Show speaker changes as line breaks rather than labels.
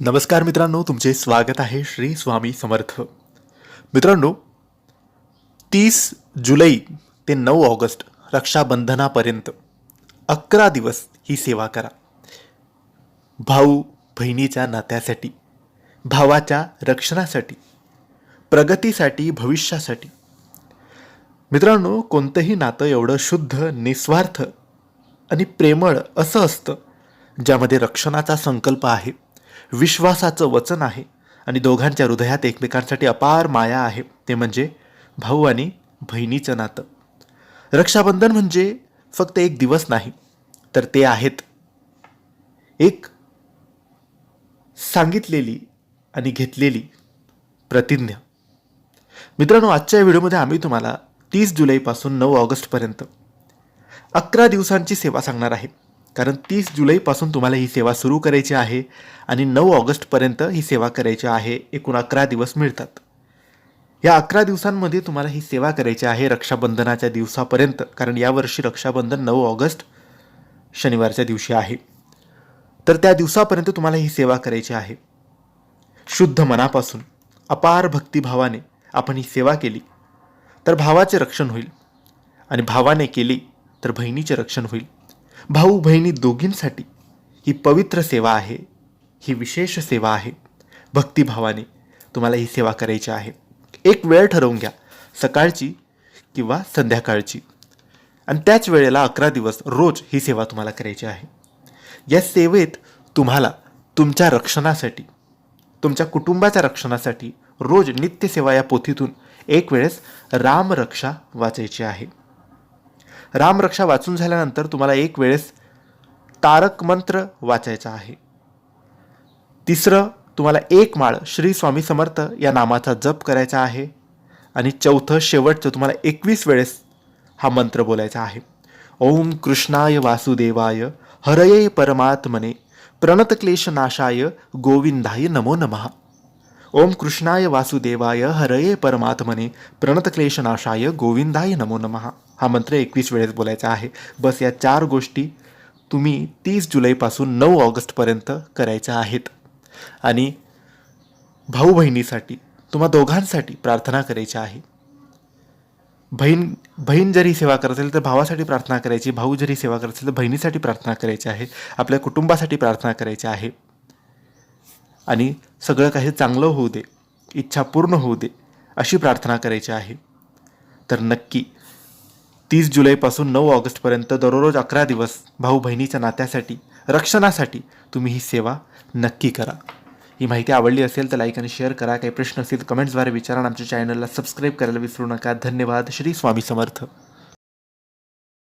नमस्कार मित्रांनो तुमचे स्वागत आहे श्री स्वामी समर्थ. मित्रांनो तीस जुलै ते नऊ ऑगस्ट रक्षाबंधनापर्यंत अकरा दिवस ही सेवा करा. भाऊ बहिणीच्या नात्यासाठी भावाच्या रक्षणासाठी प्रगतीसाठी भविष्यासाठी. मित्रांनो कोणतंही नातं एवढं शुद्ध निस्वार्थ आणि प्रेमळ असं असतं ज्यामध्ये रक्षणाचा संकल्प आहे. विश्वासाचं वचन आहे आणि दोघांच्या हृदयात एकमेकांसाठी अपार माया आहे. ते म्हणजे भाऊ आणि बहिणीचं नातं. रक्षाबंधन म्हणजे फक्त एक दिवस नाही तर ते आहेत. एक सांगितलेली आणि घेतलेली प्रतिज्ञा. मित्रांनो आजच्या व्हिडिओमध्ये आम्ही तुम्हाला तीस जुलैपासून नऊ ऑगस्टपर्यंत अकरा दिवसांची सेवा सांगणार आहे. कारण तीस जुलैपासून तुम्हाला ही सेवा सुरू करायची आहे आणि नऊ ऑगस्टपर्यंत ही सेवा करायची आहे एकूण अकरा दिवस मिळतात. या अकरा दिवसांमध्ये तुम्हाला ही सेवा करायची आहे रक्षाबंधनाच्या दिवसापर्यंत कारण यावर्षी रक्षाबंधन नऊ ऑगस्ट शनिवारच्या दिवशी आहे. तर त्या दिवसापर्यंत तुम्हाला ही सेवा करायची आहे. शुद्ध मनापासून अपार भक्तिभावाने आपण ही सेवा केली तर भावाचे रक्षण होईल. आणि भावाने केली तर बहिणीचे रक्षण होईल. भाऊ बहिणी दोघींसाठी ही पवित्र सेवा आहे ही विशेष सेवा आहे. भक्तिभावाने तुम्हाला ही सेवा करायची आहे. एक वेळ ठरवून घ्या सकाळची किंवा संध्याकाळची. आणि त्याच वेळेला अकरा दिवस रोज ही सेवा तुम्हाला करायची आहे. या सेवेत तुम्हाला तुमच्या रक्षणासाठी तुमच्या कुटुंबाच्या रक्षणासाठी रोज नित्यसेवा या पोथीतून एक वेळेस रामरक्षा वाचायची आहे. रामरक्षा वाचून झाल्यानंतर तुम्हाला एक वेळेस तारक मंत्र वाचायचा आहे. तिसरं तुम्हाला एक माळ श्री स्वामी समर्थ या नामाचा जप करायचा आहे. आणि चौथं शेवटचं तुम्हाला एकवीस वेळेस हा मंत्र बोलायचा आहे. ओम कृष्णाय वासुदेवाय हरये परमात्मने प्रणतक्लेशनाशाय गोविंदाय नमो नमः. ओम कृष्णाय वासुदेवाय हरये परमात्मने प्रणतक्लेशनाशाय गोविंदाय नमो नमः. हा मंत्र एकवीस वेळेस बोलायचा आहे. बस या चार गोष्टी तुम्ही तीस जुलैपासून नऊ ऑगस्टपर्यंत करायच्या आहेत. आणि भाऊ बहिणीसाठी तुम्हा दोघांसाठी प्रार्थना करायची आहे. बहीण बहीण जरी सेवा करत असेल तर भावासाठी प्रार्थना करायची भाऊ जरी सेवा करत असेल तर बहिणीसाठी प्रार्थना करायची आहे आपल्या कुटुंबासाठी प्रार्थना करायची आहे. आणि सगळं काही चांगलं होऊ दे इच्छा पूर्ण होऊ दे अशी प्रार्थना करायची आहे. तर नक्की तीस जुलैपासून नऊ ऑगस्टपर्यंत दररोज अकरा दिवस भाऊ बहिणीच्या नात्यासाठी रक्षणासाठी तुम्ही ही सेवा नक्की करा. ही माहिती आवडली असेल तर लाईक आणि शेअर करा. काही प्रश्न असतील कमेंट्सद्वारे विचारा आमच्या चॅनलला सबस्क्राईब करायला विसरू नका. धन्यवाद. श्री स्वामी समर्थ.